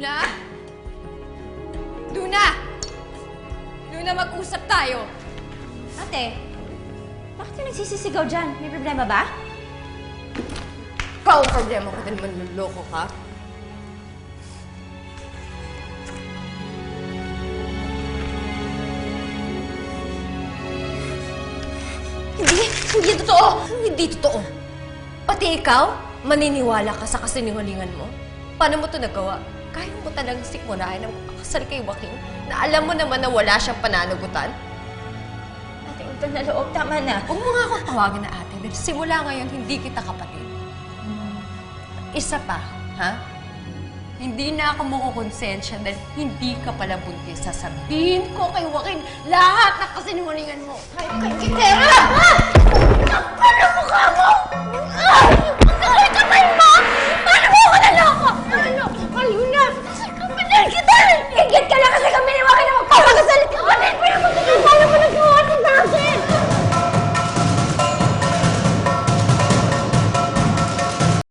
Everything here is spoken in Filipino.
Luna? Luna! Luna, mag-usap tayo! Ate, bakit yung nagsisisigaw dyan? May problema ba? Ikaw ang problema ko din manluloko ka. Hindi! Hindi totoo! Hindi totoo! Pati ikaw, maniniwala ka sa kasinungalingan mo? Paano mo ito nagawa? Kaya mo talagang sikmurahin ang kasal kay Joaquin na alam mo naman na wala siyang pananagutan? Ate, utang na loob. Tama na. Huwag mo nga akong tawagin na ate dahil simula ngayon hindi kita kapatid. Isa pa, ha? Hindi na ako makukonsensya dahil hindi ka pala buntis. Sasabihin ko kay Joaquin lahat ng kasinungalingan mo. Kay Kitera! Ha?